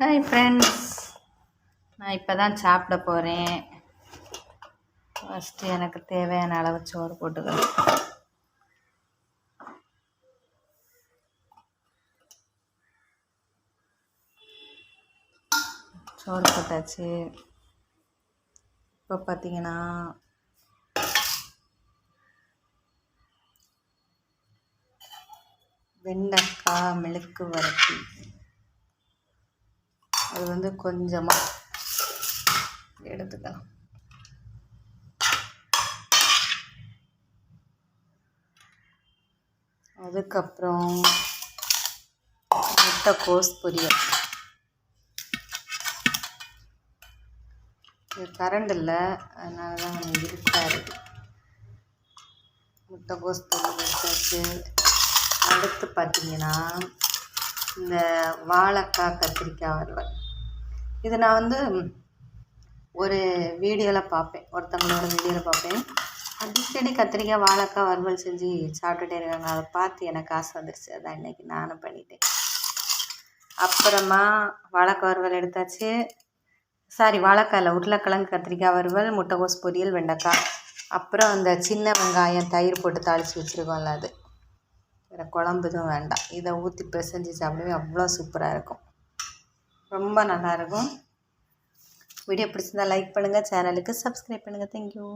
Hi friends நான் இப்போ தான் சாப்பிட போகிறேன் ஃபஸ்ட்டு எனக்கு தேவையான அளவு சோறு போட்டுக்கிறேன் சோறு போட்டாச்சு. இப்போ பார்த்தீங்கன்னா வெண்டைக்காய் மெழுக்கு வரட்டி அது வந்து கொஞ்சமாக எடுத்துக்கலாம். அதுக்கப்புறம் முட்டைக்கோஸ் பொரியல். இது கரண்ட் இல்லை அதனால தான் கொஞ்சம் இருட்டாக இருக்குது முட்டைக்கோஸ் பொரியல் எடுத்தாச்சு. அடுத்து பார்த்தீங்கன்னா இந்த வாழைக்காய் கத்திரிக்காய் வறுவல். இது நான் வந்து ஒரு வீடியோவில் பார்ப்பேன். ஒருத்தவங்களோட வீடியோவில் பார்ப்பேன். அடிக்கடி கத்திரிக்காய் வாழைக்காய் வறுவல் செஞ்சு சாப்பிட்டுட்டே இருக்காங்க. அதை பார்த்து எனக்கு ஆசை வந்துருச்சு. அதான் இன்றைக்கி நானும் பண்ணிட்டேன். அப்புறமா வாழைக்காய் வறுவல் எடுத்தாச்சு. சாரி வாழைக்காயில் உருளைக்கிழங்கு கத்திரிக்காய் வறுவல் முட்டைகோஸ் பொரியல் வெண்டைக்காய். அப்புறம் அந்த சின்ன வெங்காயம் தயிர் போட்டு தாளித்து வச்சுருக்கோம்ல அது. வேறு குழம்பு எதுவும் வேண்டாம். இதை ஊற்றி பிசைஞ்சு சாப்பிடவே அவ்வளோ சூப்பராக இருக்கும். ரொம்ப நல்லாயிருக்கும். வீடியோ பிடிச்சிருந்தா லைக் பண்ணுங்கள் சேனலுக்கு சப்ஸ்கிரைப் பண்ணுங்கள் தேங்க்யூ